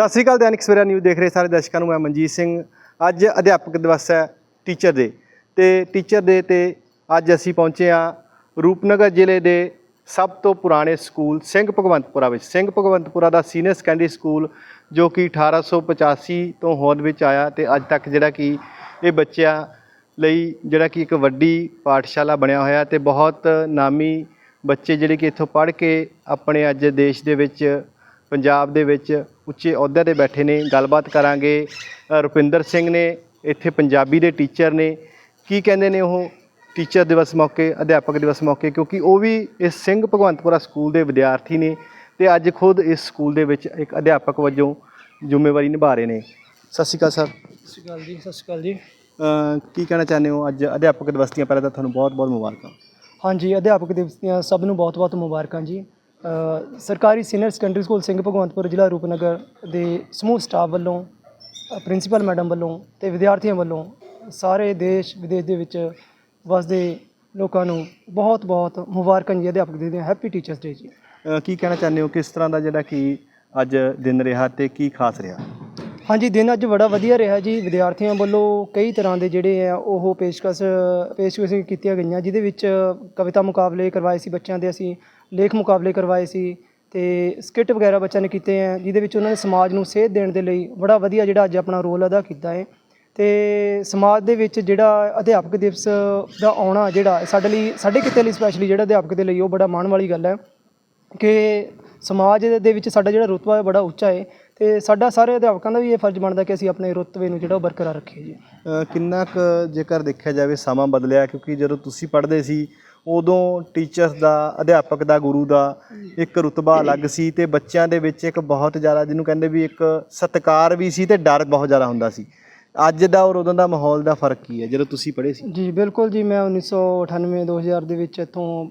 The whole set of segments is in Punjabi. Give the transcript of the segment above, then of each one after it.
ਸਤਿ ਸ੍ਰੀ ਅਕਾਲ, ਦੈਨਿਕ ਸਵੇਰਾ ਨਿਊਜ਼ ਦੇਖ ਰਹੇ ਸਾਰੇ ਦਰਸ਼ਕਾਂ ਨੂੰ, ਮੈਂ ਮਨਜੀਤ ਸਿੰਘ। ਅੱਜ ਅਧਿਆਪਕ ਦਿਵਸ ਹੈ ਟੀਚਰ ਡੇ। ਤੇ ਟੀਚਰ ਡੇ ਤੇ ਅੱਜ ਅਸੀਂ ਪਹੁੰਚੇ ਹਾਂ ਰੂਪਨਗਰ ਜ਼ਿਲ੍ਹੇ ਦੇ ਸਭ ਤੋਂ ਪੁਰਾਣੇ ਸਕੂਲ, ਸਿੰਘ ਭਗਵੰਤਪੁਰਾ ਵਿੱਚ। ਸਿੰਘ ਭਗਵੰਤਪੁਰਾ ਦਾ ਸੀਨੀਅਰ ਸੈਕੰਡਰੀ ਸਕੂਲ ਜੋ ਕਿ 1885 ਤੋਂ ਹੋਂਦ ਵਿੱਚ ਆਇਆ ਤੇ ਅੱਜ ਤੱਕ ਜਿਹੜਾ ਕਿ ਇਹ ਬੱਚਿਆਂ ਲਈ ਜਿਹੜਾ ਕਿ ਇੱਕ ਵੱਡੀ ਪਾਠਸ਼ਾਲਾ ਬਣਿਆ ਹੋਇਆ ਤੇ ਬਹੁਤ ਨਾਮੀ ਬੱਚੇ ਜਿਹੜੇ ਕਿ ਇੱਥੋਂ ਪੜ੍ਹ ਕੇ ਆਪਣੇ ਅੱਜ ਦੇਸ਼ ਦੇ ਵਿੱਚ ਪੰਜਾਬ ਦੇ ਵਿੱਚ ਉੱਚੇ ਅਹੁਦੇ ਤੇ ਬੈਠੇ ਨੇ। ਗੱਲਬਾਤ ਕਰਾਂਗੇ ਰੁਪਿੰਦਰ ਸਿੰਘ ਨੇ ਇੱਥੇ ਪੰਜਾਬੀ ਦੇ ਟੀਚਰ ਨੇ। ਕੀ ਕਹਿੰਦੇ ਨੇ ਉਹ ਟੀਚਰ ਦਿਵਸ ਮੌਕੇ ਅਧਿਆਪਕ ਦਿਵਸ ਮੌਕੇ? ਕਿਉਂਕਿ ਉਹ ਵੀ ਇਸ ਸਿੰਘ ਭਗਵੰਤਪੁਰਾ ਸਕੂਲ ਦੇ ਵਿਦਿਆਰਥੀ ਨੇ ਤੇ ਅੱਜ ਖੁਦ ਇਸ ਸਕੂਲ ਦੇ ਵਿੱਚ ਇੱਕ ਅਧਿਆਪਕ ਵਜੋਂ ਜ਼ਿੰਮੇਵਾਰੀ ਨਿਭਾ ਰਹੇ ਨੇ। ਸਤਿ ਸ਼੍ਰੀ ਅਕਾਲ ਸਰ। ਸਤਿ ਸ਼੍ਰੀ ਅਕਾਲ ਜੀ ਸਤਿ ਸ਼੍ਰੀ ਅਕਾਲ ਜੀ। ਕੀ ਕਹਿਣਾ ਚਾਹੁੰਦੇ ਹੋ? ਅੱਜ ਅਧਿਆਪਕ ਦਿਵਸ ਦੀਆਂ ਪਹਿਲਾਂ ਤਾਂ ਤੁਹਾਨੂੰ ਬਹੁਤ ਬਹੁਤ ਮੁਬਾਰਕਾਂ। ਹਾਂਜੀ ਅਧਿਆਪਕ ਦਿਵਸ ਦੀਆਂ ਸਭ ਨੂੰ ਬਹੁਤ-ਬਹੁਤ ਮੁਬਾਰਕਾਂ ਜੀ। ਸਰਕਾਰੀ senior secondary school Singh Bhagwantpur ਜ਼ਿਲ੍ਹਾ ਰੂਪਨਗਰ ਦੇ ਸਮੂਹ ਸਟਾਫ ਵੱਲੋਂ ਪ੍ਰਿੰਸੀਪਲ ਮੈਡਮ ਵੱਲੋਂ ਤੇ ਵਿਦਿਆਰਥੀਆਂ ਵੱਲੋਂ ਸਾਰੇ ਦੇਸ਼ ਵਿਦੇਸ਼ ਦੇ ਵਿੱਚ ਵਸਦੇ ਲੋਕਾਂ ਨੂੰ ਬਹੁਤ-ਬਹੁਤ ਮੁਬਾਰਕਾਂ ਜੀ ਅਧਿਆਪਕ ਦਿਵਸ ਦੀਆਂ ਹੈਪੀ ਟੀਚਰਸ ਡੇ ਜੀ। ਕੀ ਕਹਿਣਾ ਚਾਹੁੰਦੇ ਹੋ? ਕਿਸ ਤਰ੍ਹਾਂ ਦਾ ਜਿਹੜਾ ਕਿ ਅੱਜ ਦਿਨ ਰਿਹਾ ਤੇ ਕੀ ਖਾਸ ਰਿਹਾ? ਹਾਂਜੀ ਦਿਨ ਅੱਜ ਬੜਾ ਵਧੀਆ ਰਿਹਾ ਜੀ। ਵਿਦਿਆਰਥੀਆਂ ਵੱਲੋਂ ਕਈ ਤਰ੍ਹਾਂ ਦੇ ਜਿਹੜੇ ਆ ਉਹ ਪੇਸ਼ਕਸ਼ ਪੇਸ਼ਕਸ਼ ਕੀਤੀਆਂ ਗਈਆਂ ਜਿਹਦੇ ਵਿੱਚ ਕਵਿਤਾ ਮੁਕਾਬਲੇ ਕਰਵਾਏ ਸੀ ਬੱਚਿਆਂ ਦੇ ਅਸੀਂ। ਲੇਖ ਮੁਕਾਬਲੇ ਕਰਵਾਏ ਸੀ ਤੇ ਸਕਿੱਟ ਵਗੈਰਾ ਬੱਚਿਆਂ ਨੇ ਕੀਤੇ ਹੈ, ਜਿਹਦੇ ਵਿੱਚ ਉਹਨਾਂ ਨੇ ਸਮਾਜ ਨੂੰ ਸੇਧ ਦੇਣ ਦੇ ਲਈ ਬੜਾ ਵਧੀਆ ਜਿਹੜਾ ਅੱਜ ਆਪਣਾ ਰੋਲ ਅਦਾ ਕੀਤਾ ਹੈ। ਤੇ ਸਮਾਜ ਦੇ ਵਿੱਚ ਜਿਹੜਾ ਅਧਿਆਪਕ ਦਿਵਸ ਦਾ ਆਉਣਾ ਜਿਹੜਾ ਸਾਡੇ ਲਈ, ਸਾਡੇ ਕਿਤੇ ਲਈ ਸਪੈਸ਼ਲੀ ਜਿਹੜਾ ਅਧਿਆਪਕ ਦੇ ਲਈ ਉਹ ਬੜਾ ਮਾਣ ਵਾਲੀ ਗੱਲ ਹੈ ਕਿ ਸਮਾਜ ਦੇ ਵਿੱਚ ਸਾਡਾ ਜਿਹੜਾ ਰੁਤਬਾ ਹੈ ਬੜਾ ਉੱਚਾ ਹੈ ਤੇ ਸਾਡਾ ਸਾਰੇ ਅਧਿਆਪਕਾਂ ਦਾ ਵੀ ਇਹ ਫਰਜ਼ ਬਣਦਾ ਕਿ ਅਸੀਂ ਆਪਣੇ ਰੁਤਬੇ ਨੂੰ ਜਿਹੜਾ ਉਹ ਬਰਕਰਾਰ ਰੱਖੀਏ ਜੀ। ਕਿੰਨਾ ਕੁ ਜੇਕਰ ਦੇਖਿਆ ਜਾਵੇ ਸਮਾਂ ਬਦਲਿਆ ਕਿਉਂਕਿ ਜਦੋਂ ਤੁਸੀਂ ਪੜ੍ਹਦੇ ਸੀ ਉਦੋਂ ਟੀਚਰਸ ਦਾ, ਅਧਿਆਪਕ ਦਾ, ਗੁਰੂ ਦਾ ਇੱਕ ਰੁਤਬਾ ਅਲੱਗ ਸੀ ਤੇ ਬੱਚਿਆਂ ਦੇ ਵਿੱਚ ਇੱਕ ਬਹੁਤ ਜ਼ਿਆਦਾ ਜਿਹਨੂੰ ਕਹਿੰਦੇ ਵੀ ਇੱਕ ਸਤਿਕਾਰ ਵੀ ਸੀ ਤੇ ਡਰ ਬਹੁਤ ਜ਼ਿਆਦਾ ਹੁੰਦਾ ਸੀ। ਅੱਜ ਦਾ ਔਰ ਉਦੋਂ ਦਾ ਮਾਹੌਲ ਦਾ ਫ਼ਰਕ ਕੀ ਹੈ, ਜਦੋਂ ਤੁਸੀਂ ਪੜ੍ਹੇ ਸੀ? ਜੀ, ਬਿਲਕੁਲ ਜੀ, ਮੈਂ 1998 2000 ਦੇ ਵਿੱਚ ਇੱਥੋਂ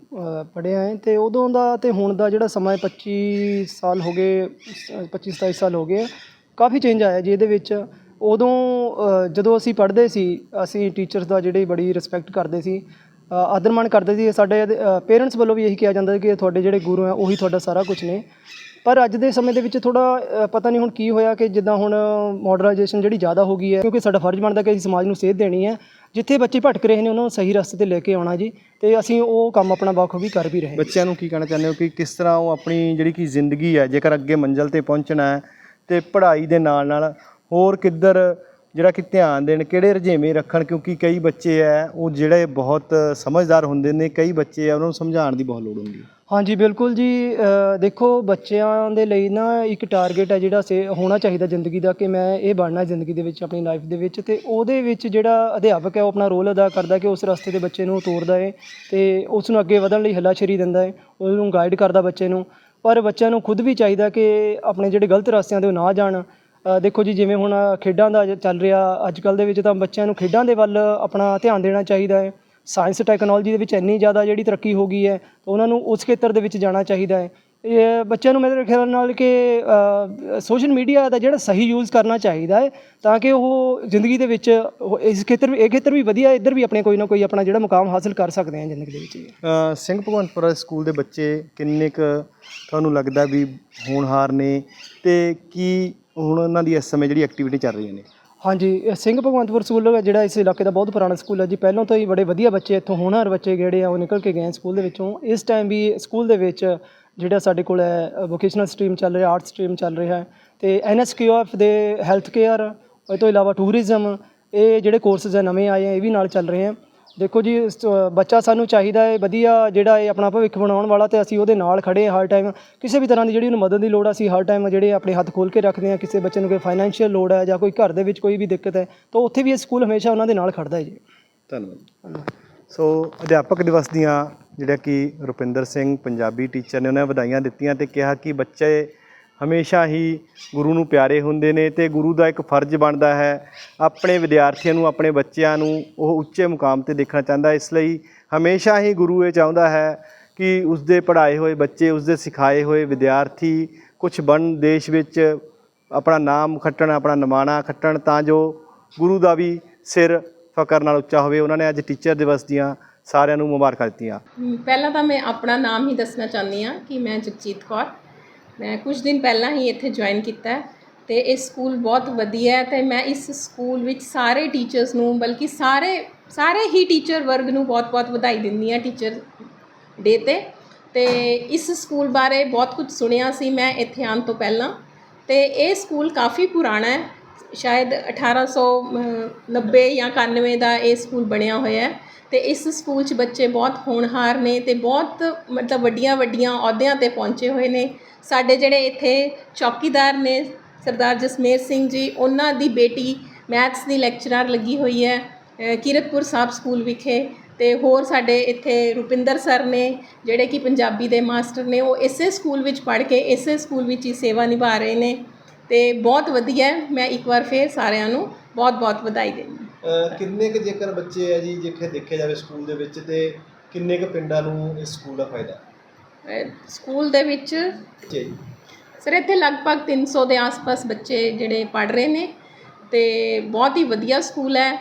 ਪੜ੍ਹਿਆ ਹੈ ਤੇ ਉਦੋਂ ਦਾ ਤੇ ਹੁਣ ਦਾ ਜਿਹੜਾ ਸਮਾਂ ਹੈ 25 ਸਾਲ ਹੋ ਗਏ 25 27 ਸਾਲ ਹੋ ਗਏ, ਕਾਫੀ ਚੇਂਜ ਆਇਆ ਜੀ ਇਹਦੇ ਵਿੱਚ। ਉਦੋਂ ਜਦੋਂ ਅਸੀਂ ਪੜ੍ਹਦੇ ਸੀ, ਅਸੀਂ ਟੀਚਰਸ ਦਾ ਜਿਹੜੀ ਬੜੀ ਰਿਸਪੈਕਟ ਕਰਦੇ ਸੀ ਆਦਰ ਮਾਣ ਕਰਦੇ ਸੀ। ਸਾਡੇ ਪੇਰੈਂਟਸ ਵੱਲੋਂ ਵੀ ਇਹੀ ਕਿਹਾ ਜਾਂਦਾ ਕਿ ਤੁਹਾਡੇ ਜਿਹੜੇ ਗੁਰੂ ਆ ਉਹੀ ਤੁਹਾਡਾ ਸਾਰਾ ਕੁਝ ਨੇ। ਪਰ ਅੱਜ ਦੇ ਸਮੇਂ ਦੇ ਵਿੱਚ ਥੋੜਾ ਪਤਾ ਨਹੀਂ ਹੁਣ ਕੀ ਹੋਇਆ ਕਿ ਜਿੱਦਾਂ ਹੁਣ ਮਾਡਰਨਾਈਜੇਸ਼ਨ ਜਿਹੜੀ ਜ਼ਿਆਦਾ ਹੋ ਗਈ ਹੈ, ਕਿਉਂਕਿ ਸਾਡਾ ਫਰਜ਼ ਬਣਦਾ ਕਿ ਅਸੀਂ ਸਮਾਜ ਨੂੰ ਸੇਧ ਦੇਣੀ ਹੈ। ਜਿੱਥੇ ਬੱਚੇ ਭਟਕ ਰਹੇ ਨੇ, ਉਹਨਾਂ ਨੂੰ ਸਹੀ ਰਸਤੇ ਤੇ ਲੈ ਕੇ ਆਉਣਾ ਜੀ ਤੇ ਅਸੀਂ ਉਹ ਕੰਮ ਆਪਣਾ ਬਾਖੂਬੀ ਕਰ ਵੀ ਰਹੇ ਬੱਚਿਆਂ ਨੂੰ ਕੀ ਕਹਿਣਾ ਚਾਹੁੰਦੇ ਹੋ ਕਿ ਕਿਸ ਤਰ੍ਹਾਂ ਉਹ ਆਪਣੀ ਜਿਹੜੀ ਕਿ ਜ਼ਿੰਦਗੀ ਹੈ, ਜੇਕਰ ਅੱਗੇ ਮੰਜ਼ਲ ਤੇ ਪਹੁੰਚਣਾ ਹੈ ਤੇ ਪੜ੍ਹਾਈ ਦੇ ਨਾਲ ਨਾਲ ਹੋਰ ਕਿੱਧਰ ਜਿਹੜਾ ਕਿ ਧਿਆਨ ਦੇਣ ਕਿਹੜੇ ਰੁਝੇਵੇਂ ਰੱਖਣ, ਕਿਉਂਕਿ ਕਈ ਬੱਚੇ ਹੈ ਉਹ ਜਿਹੜੇ ਬਹੁਤ ਸਮਝਦਾਰ ਹੁੰਦੇ ਨੇ, ਕਈ ਬੱਚੇ ਆ ਉਹਨਾਂ ਨੂੰ ਸਮਝਾਉਣ ਦੀ ਬਹੁਤ ਲੋੜ ਹੁੰਦੀ ਹੈ। ਹਾਂਜੀ, ਬਿਲਕੁਲ ਜੀ। ਦੇਖੋ, ਬੱਚਿਆਂ ਦੇ ਲਈ ਨਾ ਇੱਕ ਟਾਰਗੇਟ ਹੈ ਜਿਹੜਾ ਸੇ, ਹੋਣਾ ਚਾਹੀਦਾ ਜ਼ਿੰਦਗੀ ਦਾ ਕਿ ਮੈਂ ਇਹ ਬਣਨਾ ਜ਼ਿੰਦਗੀ ਦੇ ਵਿੱਚ, ਆਪਣੀ ਲਾਈਫ ਦੇ ਵਿੱਚ ਤੇ ਉਹਦੇ ਵਿੱਚ ਜਿਹੜਾ ਅਧਿਆਪਕ ਹੈ ਉਹ ਆਪਣਾ ਰੋਲ ਅਦਾ ਕਰਦਾ ਕਿ ਉਸ ਰਸਤੇ ਦੇ ਬੱਚੇ ਨੂੰ ਤੋਰਦਾ ਹੈ ਤੇ ਉਸ ਨੂੰ ਅੱਗੇ ਵਧਣ ਲਈ ਹੱਲਾਸ਼ੇਰੀ ਦਿੰਦਾ ਹੈ ਉਹਨੂੰ ਗਾਈਡ ਕਰਦਾ ਬੱਚੇ ਨੂੰ। ਪਰ ਬੱਚਿਆਂ ਨੂੰ ਖੁਦ ਵੀ ਚਾਹੀਦਾ ਕਿ ਆਪਣੇ ਜਿਹੜੇ ਗਲਤ ਰਸਤਿਆਂ ਤੇ ਉਹ ਨਾ ਜਾਣ। ਦੇਖੋ ਜੀ, ਜਿਵੇਂ ਹੁਣ ਖੇਡਾਂ ਦਾ ਚੱਲ ਰਿਹਾ ਅੱਜ ਕੱਲ੍ਹ ਦੇ ਵਿੱਚ ਤਾਂ ਬੱਚਿਆਂ ਨੂੰ ਖੇਡਾਂ ਦੇ ਵੱਲ ਆਪਣਾ ਧਿਆਨ ਦੇਣਾ ਚਾਹੀਦਾ ਹੈ। ਸਾਇੰਸ ਟੈਕਨੋਲੋਜੀ ਦੇ ਵਿੱਚ ਇੰਨੀ ਜ਼ਿਆਦਾ ਜਿਹੜੀ ਤਰੱਕੀ ਹੋ ਗਈ ਹੈ, ਤਾਂ ਉਹਨਾਂ ਨੂੰ ਉਸ ਖੇਤਰ ਦੇ ਵਿੱਚ ਜਾਣਾ ਚਾਹੀਦਾ ਹੈ। ਇਹ ਬੱਚਿਆਂ ਨੂੰ ਮੇਰੇ ਖਿਆਲ ਨਾਲ ਕਿ ਸੋਸ਼ਲ ਮੀਡੀਆ ਦਾ ਜਿਹੜਾ ਸਹੀ ਯੂਜ਼ ਕਰਨਾ ਚਾਹੀਦਾ ਹੈ, ਤਾਂ ਕਿ ਉਹ ਜ਼ਿੰਦਗੀ ਦੇ ਵਿੱਚ ਇਸ ਖੇਤਰ ਇਹ ਖੇਤਰ ਵੀ ਵਧੀਆ, ਇੱਧਰ ਵੀ ਆਪਣੇ ਕੋਈ ਨਾ ਕੋਈ ਆਪਣਾ ਜਿਹੜਾ ਮੁਕਾਮ ਹਾਸਲ ਕਰ ਸਕਦੇ ਆ ਜ਼ਿੰਦਗੀ ਦੇ ਵਿੱਚ ਸਿੰਘ ਭਗਵੰਤਪੁਰਾ ਸਕੂਲ ਦੇ ਬੱਚੇ ਕਿੰਨੇ ਕੁ ਤੁਹਾਨੂੰ ਲੱਗਦਾ ਵੀ ਹੋਣਹਾਰ ਨੇ? ਤੇ ਕੀ ਹੁਣ ਉਹਨਾਂ ਦੀ ਇਸ ਸਮੇਂ ਜਿਹੜੀ ਐਕਟੀਵਿਟੀ ਚੱਲ ਰਹੀਆਂ ਨੇ। ਹਾਂਜੀ, ਇਹ ਸਿੰਘ ਭਗਵੰਤਪੁਰ ਸਕੂਲ ਜਿਹੜਾ ਇਸ ਇਲਾਕੇ ਦਾ ਬਹੁਤ ਪੁਰਾਣਾ ਸਕੂਲ ਹੈ ਜੀ। ਪਹਿਲਾਂ ਤੋਂ ਹੀ ਬੜੇ ਵਧੀਆ ਬੱਚੇ ਇੱਥੋਂ ਹੋਣਹਾਰ ਬੱਚੇ ਜਿਹੜੇ ਆ, ਉਹ ਨਿਕਲ ਕੇ ਗਏ ਸਕੂਲ ਦੇ ਵਿੱਚੋਂ। ਇਸ ਟਾਈਮ ਵੀ ਸਕੂਲ ਦੇ ਵਿੱਚ ਜਿਹੜਾ ਸਾਡੇ ਕੋਲ ਹੈ ਵੋਕੇਸ਼ਨਲ ਸਟਰੀਮ ਚੱਲ ਰਿਹਾ ਆਰਟ ਸਟਰੀਮ ਚੱਲ ਰਿਹਾ ਹੈ। ਤੇ ਐਨਐਸਕਿਊਐਫ ਦੇ ਹੈਲਥ ਕੇਅਰ ਇਹ ਤੋਂ ਇਲਾਵਾ ਟੂਰਿਜ਼ਮ ਇਹ ਜਿਹੜੇ ਕੋਰਸਸ ਹੈ, ਨਵੇਂ ਆਏ ਆ ਇਹ ਵੀ ਨਾਲ ਚੱਲ ਰਹੇ ਆ ਦੇਖੋ ਜੀ ਤੋਂ ਬੱਚਾ ਸਾਨੂੰ ਚਾਹੀਦਾ ਹੈ ਵਧੀਆ ਜਿਹੜਾ ਇਹ ਆਪਣਾ ਭਵਿੱਖ ਬਣਾਉਣ ਵਾਲਾ ਤੇ ਅਸੀਂ ਉਹਦੇ ਨਾਲ ਖੜੇ ਹਾਂ ਹਰ ਟਾਈਮ। ਕਿਸੇ ਵੀ ਤਰ੍ਹਾਂ ਦੀ ਜਿਹੜੀ ਉਹਨੂੰ ਮਦਦ ਦੀ ਲੋੜ ਆ ਅਸੀਂ ਹਰ ਟਾਈਮ ਜਿਹੜੇ ਆਪਣੇ ਹੱਥ ਖੋਲ ਕੇ ਰੱਖਦੇ ਹਾਂ। ਕਿਸੇ ਬੱਚੇ ਨੂੰ ਕੋਈ ਫਾਈਨੈਂਸ਼ੀਅਲ ਲੋੜ ਹੈ ਜਾਂ ਕੋਈ ਘਰ ਦੇ ਵਿੱਚ ਕੋਈ ਵੀ ਦਿੱਕਤ ਹੈ ਤਾਂ ਉੱਥੇ ਵੀ ਇਹ ਸਕੂਲ ਹਮੇਸ਼ਾ ਉਹਨਾਂ ਦੇ ਨਾਲ ਖੜਦਾ ਹੈ ਜੀ। ਧੰਨਵਾਦ ਸੋ ਅਧਿਆਪਕ ਦਿਵਸ ਦੀਆਂ ਜਿਹੜਾ ਕਿ ਰੁਪਿੰਦਰ ਸਿੰਘ ਪੰਜਾਬੀ ਟੀਚਰ ਨੇ ਉਹਨਾਂ ਨੇ ਵਧਾਈਆਂ ਦਿੱਤੀਆਂ ਤੇ ਕਿਹਾ ਕਿ ਬੱਚੇ ਹਮੇਸ਼ਾ ਹੀ ਗੁਰੂ ਨੂੰ ਪਿਆਰੇ ਹੁੰਦੇ ਨੇ ਤੇ ਗੁਰੂ ਦਾ ਇੱਕ ਫਰਜ਼ ਬਣਦਾ ਹੈ। ਆਪਣੇ ਵਿਦਿਆਰਥੀਆਂ ਨੂੰ, ਆਪਣੇ ਬੱਚਿਆਂ ਨੂੰ ਉਹ ਉੱਚੇ ਮੁਕਾਮ ਤੇ ਦੇਖਣਾ ਚਾਹੁੰਦਾ ਇਸ ਲਈ ਹਮੇਸ਼ਾ ਹੀ ਗੁਰੂ ਇਹ ਚਾਹੁੰਦਾ ਹੈ ਕਿ ਉਸਦੇ ਪੜ੍ਹਾਏ ਹੋਏ ਬੱਚੇ, ਉਸਦੇ ਸਿਖਾਏ ਹੋਏ ਵਿਦਿਆਰਥੀ ਕੁਝ ਬਣ ਦੇਸ਼ ਵਿੱਚ ਆਪਣਾ ਨਾਮ ਖੱਟਣ, ਆਪਣਾ ਨਿਮਾਣਾ ਖੱਟਣ ਤਾਂ ਜੋ ਗੁਰੂ ਦਾ ਵੀ ਸਿਰ ਫਕਰ ਨਾਲ ਉੱਚਾ ਹੋਵੇ। ਉਹਨਾਂ ਨੇ ਅੱਜ ਟੀਚਰ ਦਿਵਸ ਦੀਆਂ ਸਾਰਿਆਂ ਨੂੰ ਮੁਬਾਰਕਾਂ ਦਿੱਤੀਆਂ। ਪਹਿਲਾਂ ਤਾਂ ਮੈਂ ਆਪਣਾ ਨਾਮ ਹੀ ਦੱਸਣਾ ਚਾਹੁੰਦੀ ਹਾਂ ਕਿ ਮੈਂ ਜਗਜੀਤ ਕੌਰ। ਮੈਂ ਕੁਝ ਦਿਨ ਪਹਿਲਾਂ ਹੀ ਇੱਥੇ ਜੁਆਇਨ ਕੀਤਾ ਹੈ ਤੇ ਇਹ ਸਕੂਲ ਬਹੁਤ ਵਧੀਆ ਹੈ ਤੇ ਮੈਂ ਇਸ ਸਕੂਲ ਵਿੱਚ ਸਾਰੇ ਟੀਚਰਸ ਨੂੰ, ਬਲਕਿ ਸਾਰੇ ਸਾਰੇ ਹੀ ਟੀਚਰ ਵਰਗ ਨੂੰ ਬਹੁਤ-ਬਹੁਤ ਵਧਾਈ ਦਿੰਦੀ ਹਾਂ ਟੀਚਰ ਡੇ ਤੇ। ਤੇ ਇਸ ਸਕੂਲ ਬਾਰੇ ਬਹੁਤ ਕੁਝ ਸੁਣਿਆ ਸੀ ਮੈਂ ਇੱਥੇ ਆਉਣ ਤੋਂ ਪਹਿਲਾਂ। ਤੇ ਇਹ ਸਕੂਲ ਕਾਫੀ ਪੁਰਾਣਾ ਹੈ, ਸ਼ਾਇਦ 1890 ਜਾਂ 91 ਦਾ ਇਹ ਸਕੂਲ ਬਣਿਆ ਹੋਇਆ ਹੈ। ਅਤੇ ਇਸ ਸਕੂਲ 'ਚ ਬੱਚੇ ਬਹੁਤ ਹੋਣਹਾਰ ਨੇ ਅਤੇ ਬਹੁਤ, ਮਤਲਬ ਵੱਡੀਆਂ ਵੱਡੀਆਂ ਅਹੁਦਿਆਂ ਤੇ ਪਹੁੰਚੇ ਹੋਏ ਨੇ। ਸਾਡੇ ਜਿਹੜੇ ਇੱਥੇ ਚੌਕੀਦਾਰ ਨੇ ਸਰਦਾਰ ਜਸਮੇਰ ਸਿੰਘ ਜੀ, ਉਹਨਾਂ ਦੀ ਬੇਟੀ ਮੈਥਸ ਦੀ ਲੈਕਚਰਾਰ ਲੱਗੀ ਹੋਈ ਹੈ ਕੀਰਤਪੁਰ ਸਾਹਿਬ ਸਕੂਲ ਵਿਖੇ। ਅਤੇ ਹੋਰ ਸਾਡੇ ਇੱਥੇ ਰੁਪਿੰਦਰ ਸਰ ਨੇ, ਜਿਹੜੇ ਕਿ ਪੰਜਾਬੀ ਦੇ ਮਾਸਟਰ ਨੇ, ਉਹ ਇਸੇ ਸਕੂਲ ਵਿੱਚ ਪੜ੍ਹ ਕੇ ਇਸੇ ਸਕੂਲ ਵਿੱਚ ਹੀ ਸੇਵਾ ਨਿਭਾ ਰਹੇ ਨੇ। ਅਤੇ ਬਹੁਤ ਵਧੀਆ, ਮੈਂ ਇੱਕ ਵਾਰ ਫੇਰ ਸਾਰਿਆਂ ਨੂੰ ਬਹੁਤ-ਬਹੁਤ ਵਧਾਈ ਦਿੰਦੀ ਕਿੰਨੇ ਕੁ ਜੇਕਰ ਬੱਚੇ ਹੈ ਜੀ ਜੇਕਰ ਦੇਖਿਆ ਜਾਵੇ ਸਕੂਲ ਦੇ ਵਿੱਚ ਤੇ ਕਿੰਨੇ ਕੁ ਪਿੰਡਾਂ ਨੂੰ ਇਸ ਸਕੂਲ ਦਾ ਫਾਇਦਾ? ਹੈ ਸਕੂਲ ਦੇ ਵਿੱਚ ਜੀ। ਸਰ ਇੱਥੇ ਲਗਭਗ 300 ਦੇ ਆਸ-ਪਾਸ ਬੱਚੇ ਜਿਹੜੇ ਪੜ੍ਹ ਰਹੇ ਨੇ ਤੇ ਬਹੁਤ ਹੀ ਵਧੀਆ ਸਕੂਲ ਹੈ।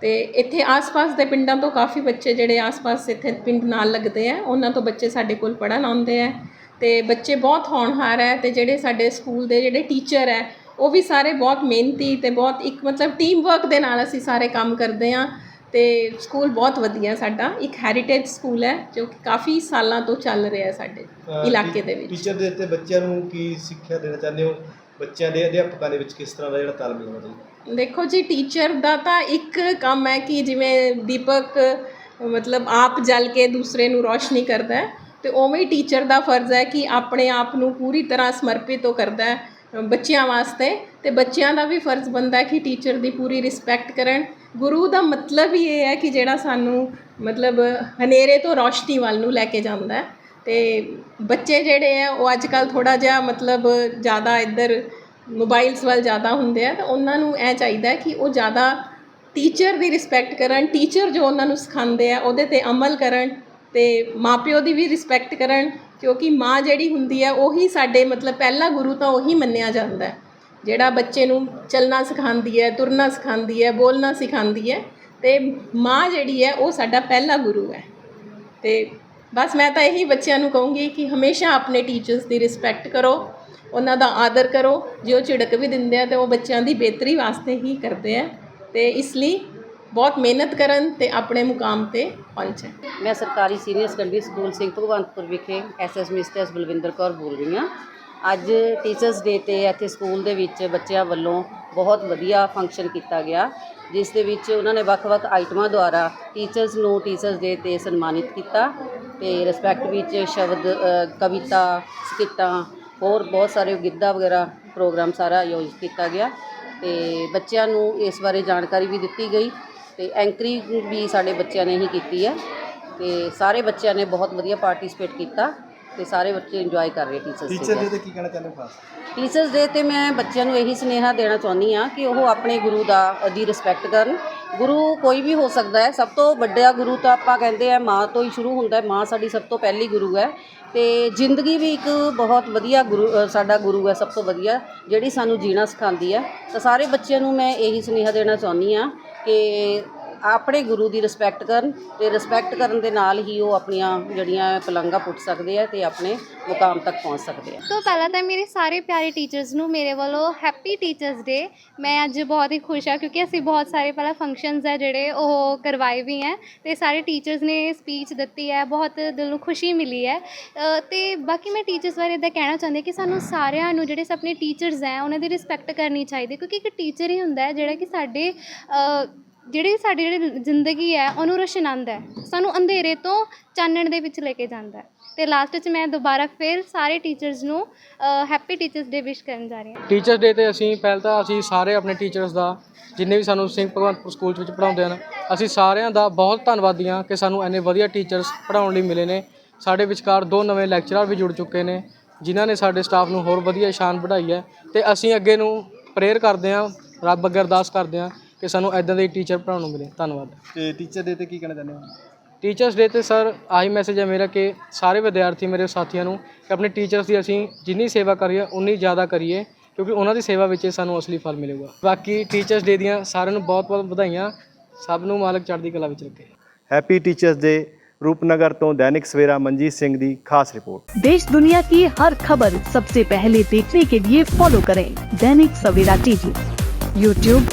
ਤੇ ਇੱਥੇ ਆਸ-ਪਾਸ ਦੇ ਪਿੰਡਾਂ ਤੋਂ ਕਾਫੀ ਬੱਚੇ ਜਿਹੜੇ ਆਸ-ਪਾਸ ਇੱਥੇ ਪਿੰਡ ਨਾਲ ਲੱਗਦੇ ਆ ਉਹਨਾਂ ਤੋਂ ਬੱਚੇ ਸਾਡੇ ਕੋਲ ਪੜ੍ਹਨ ਆਉਂਦੇ ਆ। ਤੇ ਬੱਚੇ ਬਹੁਤ ਹੋਣਹਾਰ ਹੈ ਤੇ ਜਿਹੜੇ ਸਾਡੇ ਸਕੂਲ ਦੇ ਜਿਹੜੇ ਟੀਚਰ ਹੈ ਉਹ ਵੀ ਸਾਰੇ ਬਹੁਤ ਮਿਹਨਤੀ ਤੇ ਬਹੁਤ ਇੱਕ ਮਤਲਬ ਟੀਮ ਵਰਕ ਦੇ ਨਾਲ ਅਸੀਂ ਸਾਰੇ ਕੰਮ ਕਰਦੇ ਆ ਤੇ ਸਕੂਲ ਬਹੁਤ ਵਧੀਆ ਸਾਡਾ। ਇੱਕ ਹੈਰੀਟੇਜ ਸਕੂਲ ਹੈ ਜੋ ਕਿ ਕਾਫੀ ਸਾਲਾਂ ਤੋਂ ਚੱਲ ਰਿਹਾ ਹੈ ਸਾਡੇ ਇਲਾਕੇ ਦੇ ਵਿੱਚ। ਟੀਚਰ ਦੇ ਤੇ ਬੱਚਿਆਂ ਨੂੰ ਕੀ ਸਿੱਖਿਆ ਦੇਣਾ ਚਾਹੁੰਦੇ ਹੋ? ਬੱਚਿਆਂ ਦੇ ਅਧਿਆਪਕਾਂ ਦੇ ਵਿੱਚ ਕਿਸ ਤਰ੍ਹਾਂ ਦਾ ਜਿਹੜਾ ਤਾਲਮੇਲ ਹੋਣਾ ਚਾਹੀਦਾ? ਦੇਖੋ ਜੀ ਟੀਚਰ ਦਾ ਤਾਂ ਇੱਕ ਕੰਮ ਹੈ ਕਿ ਜਿਵੇਂ ਦੀਪਕ ਮਤਲਬ ਆਪ ਜਲ ਕੇ ਦੂਸਰੇ ਨੂੰ ਰੋਸ਼ਨੀ ਕਰਦਾ ਹੈ ਤੇ ਉਵੇਂ ਹੀ ਟੀਚਰ ਦਾ ਫਰਜ਼ ਹੈ ਕਿ ਆਪਣੇ ਆਪ ਨੂੰ ਪੂਰੀ ਤਰ੍ਹਾਂ ਸਮਰਪਿਤ ਉਹ ਕਰਦਾ ਹੈ। ਬੱਚਿਆਂ ਵਾਸਤੇ ਤੇ ਬੱਚਿਆਂ ਦਾ ਵੀ ਫਰਜ਼ ਬਣਦਾ ਕਿ ਟੀਚਰ ਦੀ ਪੂਰੀ ਰਿਸਪੈਕਟ ਕਰਨ। ਗੁਰੂ ਦਾ ਮਤਲਬ ਹੀ ਇਹ ਹੈ ਕਿ ਜਿਹੜਾ ਸਾਨੂੰ ਮਤਲਬ ਹਨੇਰੇ ਤੋਂ ਰੋਸ਼ਨੀ ਵੱਲ ਨੂੰ ਲੈ ਕੇ ਜਾਂਦਾ ਹੈ। ਤੇ ਬੱਚੇ ਜਿਹੜੇ ਆ ਉਹ ਅੱਜ ਕੱਲ ਥੋੜਾ ਜਿਹਾ ਮਤਲਬ ਜ਼ਿਆਦਾ ਇੱਧਰ ਮੋਬਾਈਲਸ ਵੱਲ ਜ਼ਿਆਦਾ ਹੁੰਦੇ ਆ, ਤਾਂ ਉਹਨਾਂ ਨੂੰ ਇਹ ਚਾਹੀਦਾ ਕਿ ਉਹ ਜ਼ਿਆਦਾ ਟੀਚਰ ਦੀ ਰਿਸਪੈਕਟ ਕਰਨ। ਟੀਚਰ ਜੋ ਉਹਨਾਂ ਨੂੰ ਸਿਖਾਉਂਦੇ ਆ, ਉਹਦੇ ਤੇ ਅਮਲ ਕਰਨ। ਅਤੇ ਮਾਂ ਪਿਓ ਦੀ ਵੀ ਰਿਸਪੈਕਟ ਕਰਨ, ਕਿਉਂਕਿ ਮਾਂ ਜਿਹੜੀ ਹੁੰਦੀ ਹੈ, ਉਹੀ ਸਾਡੇ ਮਤਲਬ ਪਹਿਲਾ ਗੁਰੂ ਤਾਂ ਉਹੀ ਮੰਨਿਆ ਜਾਂਦਾ ਜਿਹੜਾ ਬੱਚੇ ਨੂੰ ਚੱਲਣਾ ਸਿਖਾਉਂਦੀ ਹੈ, ਤੁਰਨਾ ਸਿਖਾਉਂਦੀ ਹੈ, ਬੋਲਣਾ ਸਿਖਾਉਂਦੀ ਹੈ ਅਤੇ ਮਾਂ ਜਿਹੜੀ ਹੈ, ਉਹ ਸਾਡਾ ਪਹਿਲਾ ਗੁਰੂ ਹੈ। ਅਤੇ ਬਸ ਮੈਂ ਤਾਂ ਇਹੀ ਬੱਚਿਆਂ ਨੂੰ ਕਹੂੰਗੀ ਕਿ ਹਮੇਸ਼ਾ ਆਪਣੇ ਟੀਚਰਸ ਦੀ ਰਿਸਪੈਕਟ ਕਰੋ, ਉਹਨਾਂ ਦਾ ਆਦਰ ਕਰੋ, ਜੇ ਉਹ ਝਿੜਕ ਵੀ ਦਿੰਦੇ ਆ, ਤੇ ਉਹ ਬੱਚਿਆਂ ਦੀ ਬਿਹਤਰੀ ਵਾਸਤੇ ਹੀ ਕਰਦੇ ਆ। ਤੇ ਇਸ ਲਈ ਬਹੁਤ ਮਿਹਨਤ ਕਰਨ ਤੇ ਆਪਣੇ ਮੁਕਾਮ ਤੇ ਪਹੁੰਚਣ ਮੈਂ ਸਰਕਾਰੀ senior secondary school Singh Bhagwantpur ਵਿਖੇ ਐਸਐਸ ਮਿਸਟਰਸ ਬਲਵਿੰਦਰ ਕੌਰ ਬੋਲ ਰਹੀ ਹਾਂ। ਅੱਜ ਟੀਚਰਸ ਡੇ ਤੇ ਇੱਥੇ ਸਕੂਲ ਦੇ ਵਿੱਚ ਬੱਚਿਆਂ ਵੱਲੋਂ ਬਹੁਤ ਵਧੀਆ ਫੰਕਸ਼ਨ ਕੀਤਾ ਗਿਆ, ਜਿਸ ਦੇ ਵਿੱਚ ਉਹਨਾਂ ਨੇ ਵੱਖ-ਵੱਖ ਆਈਟਮਾਂ ਦੁਆਰਾ ਟੀਚਰਸ ਨੂੰ ਟੀਚਰਸ ਡੇ ਤੇ ਸਨਮਾਨਿਤ ਕੀਤਾ ਤੇ ਰਿਸਪੈਕਟ ਵਿੱਚ ਸ਼ਬਦ ਕਵਿਤਾ, ਸਕਿੱਟਾਂ, ਹੋਰ ਬਹੁਤ ਸਾਰੇ ਗਿੱਧਾ ਵਗੈਰਾ ਪ੍ਰੋਗਰਾਮ ਸਾਰਾ ਆਯੋਜਿਤ ਕੀਤਾ ਗਿਆ ਤੇ ਬੱਚਿਆਂ ਨੂੰ ਇਸ ਬਾਰੇ ਜਾਣਕਾਰੀ ਵੀ ਦਿੱਤੀ ਗਈ। ਤੇ ਐਂਕਰਿੰਗ ਵੀ ਸਾਡੇ ਬੱਚਿਆਂ ਨੇ ਹੀ ਕੀਤੀ ਹੈ ਤੇ ਸਾਰੇ ਬੱਚਿਆਂ ਨੇ ਬਹੁਤ ਵਧੀਆ ਪਾਰਟਿਸਿਪੇਟ ਕੀਤਾ ਤੇ ਸਾਰੇ ਬੱਚੇ ਇੰਜੋਏ ਕਰ ਰਹੇ ਟੀਚਰਸ ਟੀਚਰ ਦੇ ਤੇ ਕੀ ਕਹਿਣਾ ਚਾਹੁੰਦੇ ਹੋ ਖਾਸ? ਟੀਚਰਸ ਡੇ ਤੇ ਮੈਂ ਬੱਚਿਆਂ ਨੂੰ ਇਹੀ ਸੁਨੇਹਾ ਦੇਣਾ ਚਾਹੁੰਦੀ ਆ ਕਿ ਉਹ ਆਪਣੇ ਗੁਰੂ ਦਾ ਦੀ ਰਿਸਪੈਕਟ ਕਰਨ। ਗੁਰੂ ਕੋਈ ਵੀ ਹੋ ਸਕਦਾ ਹੈ ਸਭ ਤੋਂ ਵੱਡਾ ਗੁਰੂ ਤਾਂ ਆਪਾਂ ਕਹਿੰਦੇ ਆ ਮਾਂ ਤੋਂ ਹੀ ਸ਼ੁਰੂ ਹੁੰਦਾ ਹੈ। ਮਾਂ ਸਾਡੀ ਸਭ ਤੋਂ ਪਹਿਲੀ ਗੁਰੂ ਹੈ ਤੇ ਜ਼ਿੰਦਗੀ ਵੀ ਇੱਕ ਬਹੁਤ ਵਧੀਆ ਗੁਰੂ ਅ, ਸਾਡਾ ਗੁਰੂ ਹੈ ਸਭ ਤੋਂ ਵਧੀਆ ਜਿਹੜੀ ਸਾਨੂੰ ਜੀਣਾ ਸਿਖਾਉਂਦੀ ਹੈ। ਤਾਂ ਸਾਰੇ ਬੱਚਿਆਂ ਨੂੰ ਮੈਂ ਇਹੀ ਸੁਨੇਹਾ ਦੇਣਾ ਚਾਹੁੰਦੀ ਆ ਕਿ ਆਪਣੇ ਗੁਰੂ ਦੀ ਰਿਸਪੈਕਟ ਕਰਨ ਤੇ ਰਿਸਪੈਕਟ ਕਰਨ ਦੇ ਨਾਲ ਹੀ ਉਹ ਆਪਣੀਆਂ ਜਿਹੜੀਆਂ ਪਲੰਘਾਂ ਪੁੱਟ ਸਕਦੇ ਆ ਤੇ ਆਪਣੇ ਮੁਕਾਮ ਤੱਕ ਪਹੁੰਚ ਸਕਦੇ ਆ। ਤੋਂ ਪਹਿਲਾਂ ਤਾਂ ਮੇਰੇ ਸਾਰੇ ਪਿਆਰੇ ਟੀਚਰਸ ਨੂੰ ਮੇਰੇ ਵੱਲੋਂ ਹੈਪੀ ਟੀਚਰਸ ਡੇ ਮੈਂ ਅੱਜ ਬਹੁਤ ਹੀ ਖੁਸ਼ ਹਾਂ ਕਿਉਂਕਿ ਅਸੀਂ ਬਹੁਤ ਸਾਰੇ ਪਹਿਲਾਂ ਫੰਕਸ਼ਨਸ ਹੈ ਜਿਹੜੇ ਉਹ ਕਰਵਾਏ ਵੀ ਹੈ ਤੇ ਸਾਰੇ ਟੀਚਰਸ ਨੇ ਸਪੀਚ ਦਿੱਤੀ ਹੈ ਬਹੁਤ ਦਿਲ ਨੂੰ ਖੁਸ਼ੀ ਮਿਲੀ ਹੈ। ਅ, ਤੇ ਬਾਕੀ ਮੈਂ ਟੀਚਰਸ ਬਾਰੇ ਇਦਾਂ ਕਹਿਣਾ ਚਾਹੁੰਦੀ ਕਿ ਸਾਨੂੰ ਸਾਰਿਆਂ ਨੂੰ ਜਿਹੜੇ ਆਪਣੇ ਟੀਚਰਸ ਹੈ ਉਹਨਾਂ ਦੀ ਰਿਸਪੈਕਟ ਕਰਨੀ ਚਾਹੀਦੀ ਕਿਉਂਕਿ ਇੱਕ ਟੀਚਰ ਹੀ ਹੁੰਦਾ ਹੈ ਜਿਹੜਾ ਕਿ ਸਾਡੇ ਜਿਹੜੀ ਸਾਡੀ ਜਿਹੜੀ ਜ਼ਿੰਦਗੀ ਹੈ, ਉਹਨੂੰ ਰੋਸ਼ਨਾਉਂਦਾ ਹੈ। ਸਾਨੂੰ ਅੰਧੇਰੇ ਤੋਂ ਚਾਨਣ ਦੇ ਵਿੱਚ ਲੈ ਕੇ ਜਾਂਦਾ ਹੈ। ਤੇ ਲਾਸਟ 'ਚ ਮੈਂ ਦੁਬਾਰਾ ਫਿਰ ਸਾਰੇ ਟੀਚਰਸ ਨੂੰ ਹੈਪੀ ਟੀਚਰਸ ਡੇ ਵਿਸ਼ ਕਰਨ ਜਾ ਰਹੀ ਹਾਂ। ਟੀਚਰਸ ਡੇ ਤੇ ਅਸੀਂ ਪਹਿਲ ਤਾਂ ਅਸੀਂ ਸਾਰੇ ਆਪਣੇ ਟੀਚਰਸ ਦਾ, ਜਿੰਨੇ ਵੀ ਸਾਨੂੰ ਸਿੰਘ ਭਗਵੰਤਪੁਰ ਸਕੂਲ ਵਿੱਚ ਪੜ੍ਹਾਉਂਦੇ ਹਨ, ਅਸੀਂ ਸਾਰਿਆਂ ਦਾ ਬਹੁਤ ਧੰਨਵਾਦੀ ਹਾਂ ਕਿ ਸਾਨੂੰ ਇੰਨੇ ਵਧੀਆ ਟੀਚਰਸ ਪੜ੍ਹਾਉਣ ਲਈ ਮਿਲੇ ਨੇ। ਸਾਡੇ ਵਿਚਕਾਰ ਦੋ ਨਵੇਂ ਲੈਕਚਰਰ ਵੀ ਜੁੜ ਚੁੱਕੇ ਨੇ, ਜਿਨ੍ਹਾਂ ਨੇ ਸਾਡੇ ਸਟਾਫ ਨੂੰ ਹੋਰ ਵਧੀਆ ਸ਼ਾਨ ਵਧਾਈ ਹੈ। ਤੇ ਅਸੀਂ ਅੱਗੇ ਨੂੰ ਪ੍ਰੇਅਰ ਕਰਦੇ ਹਾਂ, ਰੱਬ ਅੱਗੇ ਅਰਦਾਸ ਕਰਦੇ ਹਾਂ ਕਿ ਸਾਨੂੰ ਐਦਾਂ ਦੇ ਟੀਚਰ ਪੜ੍ਹਾਉਣ ਨੂੰ ਮਿਲੇ। ਧੰਨਵਾਦ। ਤੇ ਟੀਚਰ ਦੇ ਤੇ ਕੀ ਕਹਿਣਾ ਚਾਹੁੰਦੇ ਹੋ? ਟੀਚਰਸ ਡੇ ਤੇ ਸਰ ਆਹੀ ਮੈਸੇਜ ਹੈ ਮੇਰਾ ਕਿ ਸਾਰੇ ਵਿਦਿਆਰਥੀ ਮੇਰੇ ਸਾਥੀਆਂ ਨੂੰ ਕਿ ਆਪਣੇ ਟੀਚਰਸ ਦੀ ਅਸੀਂ ਜਿੰਨੀ ਸੇਵਾ ਕਰੀਏ ਉਨੀ ਜ਼ਿਆਦਾ ਕਰੀਏ ਕਿਉਂਕਿ ਉਹਨਾਂ ਦੀ ਸੇਵਾ ਵਿੱਚ ਸਾਨੂੰ ਅਸਲੀ ਫਲ ਮਿਲੇਗਾ। ਬਾਕੀ ਟੀਚਰਸ ਡੇ ਦੀਆਂ ਸਾਰਿਆਂ ਨੂੰ ਬਹੁਤ-ਬਹੁਤ ਵਧਾਈਆਂ। ਸਭ ਨੂੰ ਮਾਲਕ ਚੜ੍ਹਦੀ ਕਲਾ ਵਿੱਚ ਰੱਖੇ। ਹੈਪੀ ਟੀਚਰਸ ਡੇ ਰੂਪਨਗਰ ਤੋਂ ਦੈਨਿਕ ਸਵੇਰਾ ਮਨਜੀਤ ਸਿੰਘ ਦੀ ਖਾਸ ਰਿਪੋਰਟ। ਦੇਸ਼ दुनिया की हर खबर सबसे पहले देखने के लिए फॉलो करें Dainik Savera TV YouTube